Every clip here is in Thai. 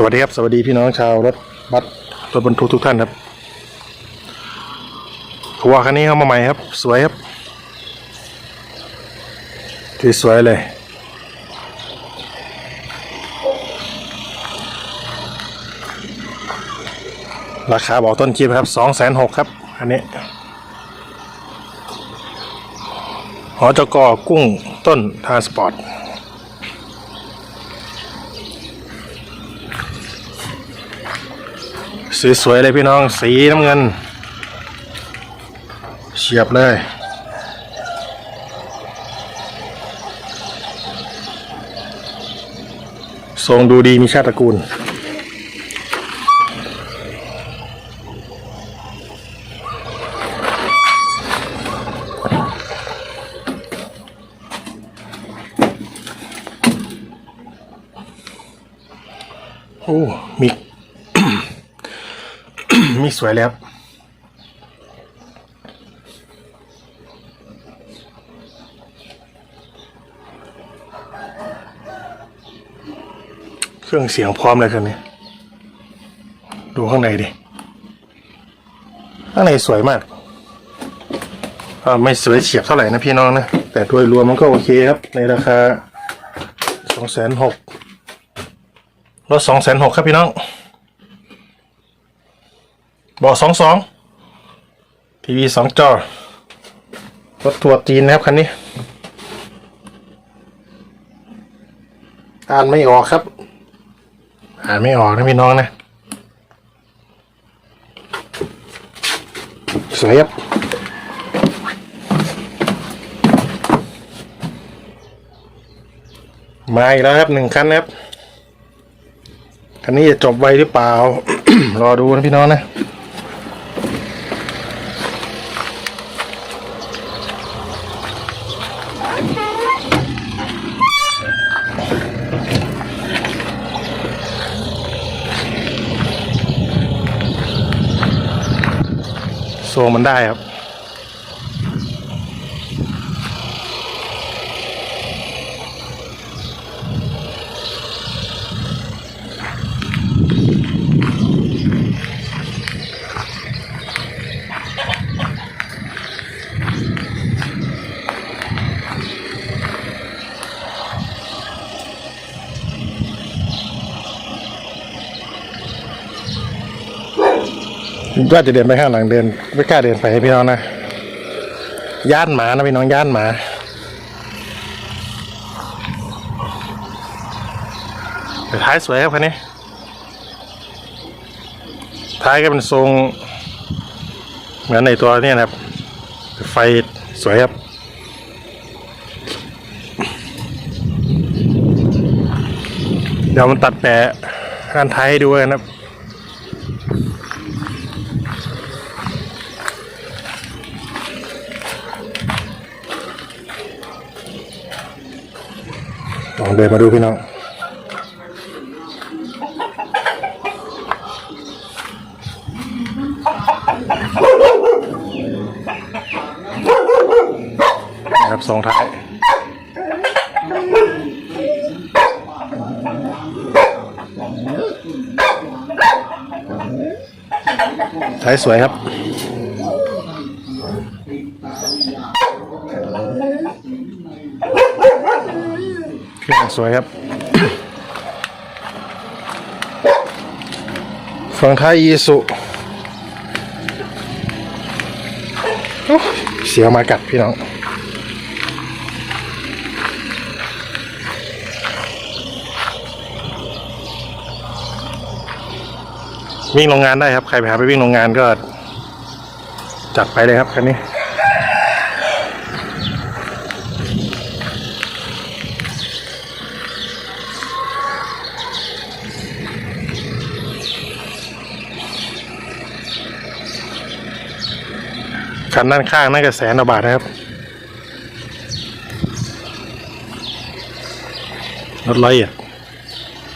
สวัสดีครับ สวัสดีพี่น้องชาวรถบัสรถบรรทุกทุกท่านครับทัวร์คันนี้เข้ามาใหม่ครับ สวยครับที่สวยเลย ราคาบอกต้นคลิปครับสองแสนหกครับ อันนี้หอจกกุ้งต้นทาสปอร์ต สีสวยเลยพี่น้อง สีน้ำเงิน เฉียบเลย ทรงดูดีมีชาติตระกูลโอ้มี มีสวยแล้วเครื่องเสียงพร้อมเลยคันนี้ดูข้างในดิ ข้างในสวยมากไม่สวยเฉียบเท่าไหร่นะพี่น้องนะ แต่โดยรวมมันก็โอเคครับ ในราคาสองแสนหกรถสองแสนหกครับพี่น้อง บาะสองสองทีวีสองจอรถทัวร์จีนนะครับคันนี้ อ่านไม่ออกครับ อ่านไม่ออกนะพี่น้องนะ สวยครับมาอีกแล้วครับหนึ่งคันนะครับคันนี้จะจบไวหรือเปล่า รอดูนะพี่น้องนะ โซมันได้ครับ ว่าจะเดินไปข้างหลังเดินไม่กล้าเดินไปพี่น้องนะย่านหมานะพี่น้องย่านหมาแต่ท้ายสวยครับคันนี้ ท้ายก็เป็นทรง เหมือนในตัวนี่นะครับ ไฟสวยครับเดี๋ยวมันตัดแปะด้านท้ายให้ดูกันนะครับ ลองเดินมาดูพี่น้องนะครับสองท้ายท้ายสวยครับ เครื่องสวยครับ ฝั่งท้ายอีสุเสียวมากัดพี่น้องวิ่งโรงงานได้ครับ ใครไปหาไปวิ่งโรงงานก็จัดไปเลยครับคันนี้ คันด้านข้างน่าจะแสนบาทนะครับรถร้อยเอ็ด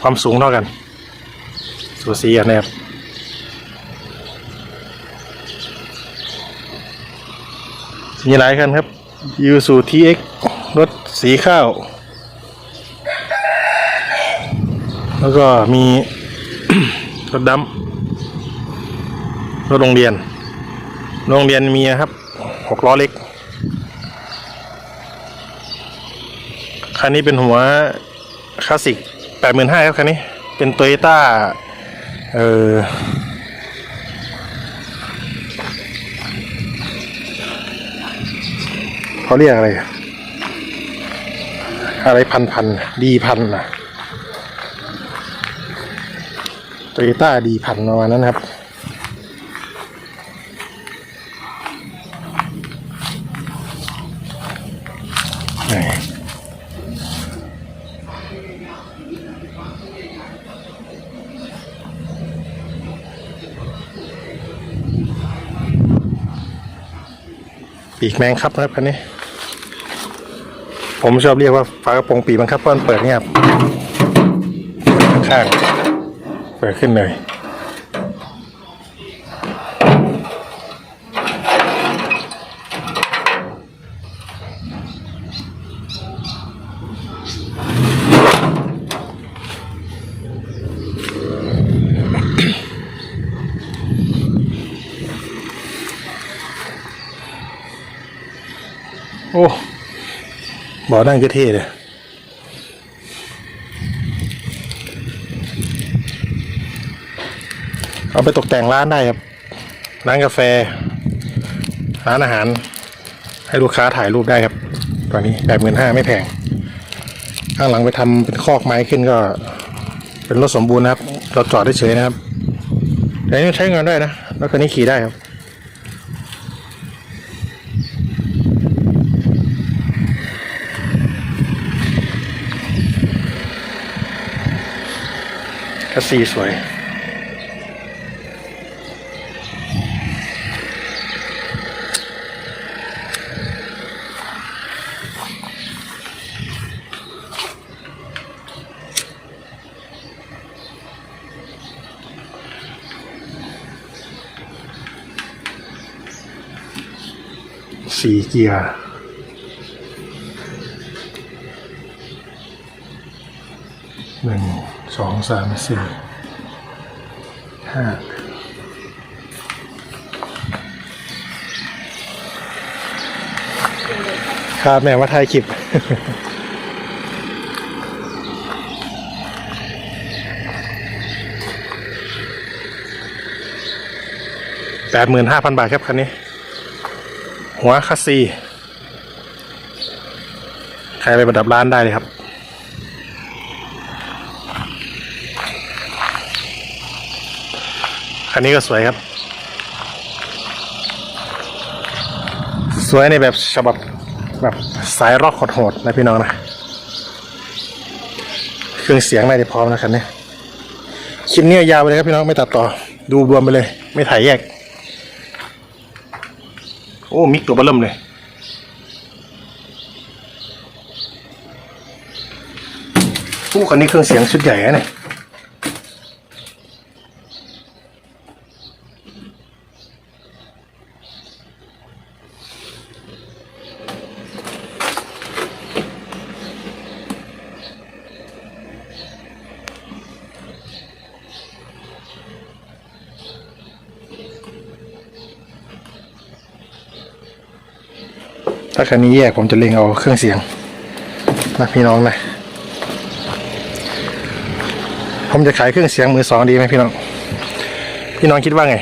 ความสูงเท่ากันสูสีกันนะครับมีหลายคันครับยูสูทีเอ็กรถสีข้าว แล้วก็มีรถดำรถโรงเรียน โรงเรียนมีนะครับหกล้อเล็ก คันนี้เป็นหัวคลาสสิกแปดหมื่นห้าครับคันนี้ เป็นโตโยต้าเออเขาเรียกอะไร อะไรพันพันดีพันนะโตโยต้าดีพันประมาณนั้นครับ ปีกแมงครับนะครับคันนี้ ผมชอบเรียกว่าฝากระโปรงปีกบังคับเพราะมันเปิดเนี่ยบข้างเปิดขึ้นเลย โอ้บอนั่งก็เท่เลยเอาไปตกแต่งร้านได้ครับ ร้านกาแฟ ร้านอาหาร ให้ลูกค้าถ่ายรูปได้ครับตัวนี้แปดหมื่นห้าไม่แพง ข้างหลังไปทำเป็นคอกไม้ขึ้นก็ เป็นรถสมบูรณ์นะครับ เราจอดได้เฉยนะครับแต่นี่ใช้งานได้นะ แล้วคันนี้ขี่ได้ครับ สซีสวย สี่เกียร์หนึ่ง สองสามสี่ห้าครับแม่ว่าถ่ายคลิปแปดหมื่นห้าพันบาทครับคันนี้ หัวคัสซี ใครไปประดับร้านได้เลยครับ คันนี้ก็สวยครับ สวยในแบบฉบับแบบสายร็อกโหดๆนะพี่น้องนะ เครื่องเสียงน่าจะพร้อมนะคันนี้คลิปนี้ยาวไปเลยครับพี่น้องไม่ตัดต่อ ดูรวมไปเลย ไม่ถ่ายแยก โอ้มิกตัวเบอร์เริ่มเลยโอ้คันนี้เครื่องเสียงชุดใหญ่นะเนี่ย ถ้าคันนี้แยกผมจะเล็งเอาเครื่องเสียงนะพี่น้องนะผมจะขายเครื่องเสียงมือสองดีไหมพี่น้อง พี่น้องคิดว่าไง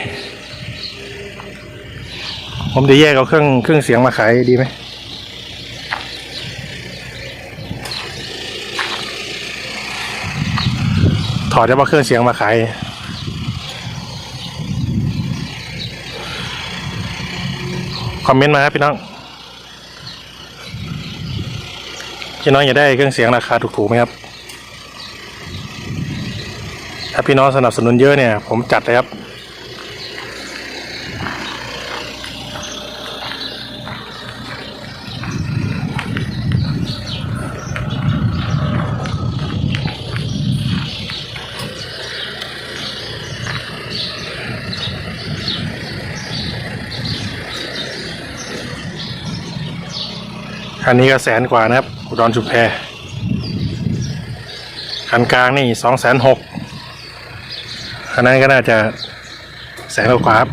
ผมจะแยกเอาเครื่องเครื่องเสียงมาขายดีไหมถอดเฉพาะเครื่องเสียงมาขายคอมเมนต์มาครับพี่น้อง พี่น้องอยากได้เครื่องเสียงราคาถูกๆไหมครับ ถ้าพี่น้องสนับสนุนเยอะเนี่ย ผมจัดเลยครับ คันนี้ก็แสนกว่านะครับ อุดรชุมแพคันกลางนี่สองแสนหกอันนั้นก็น่าจะแสงกว่าครับ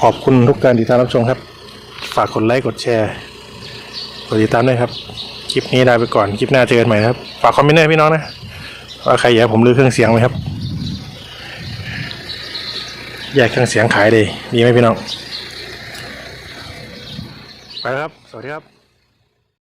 ขอบคุณทุกการติดตามรับชมครับ ฝากกดไลค์กดแชร์กดติดตามด้วยครับ คลิปนี้ลาไปก่อน คลิปหน้าเจอกันใหม่ครับ ฝากคอมเมนต์ด้วยพี่น้องนะ ว่าใครอยากผมรื้อเครื่องเสียงไหมครับแยกเครื่องเสียงขายเลยดีไหมพี่น้อง ไปครับ สวัสดีครับ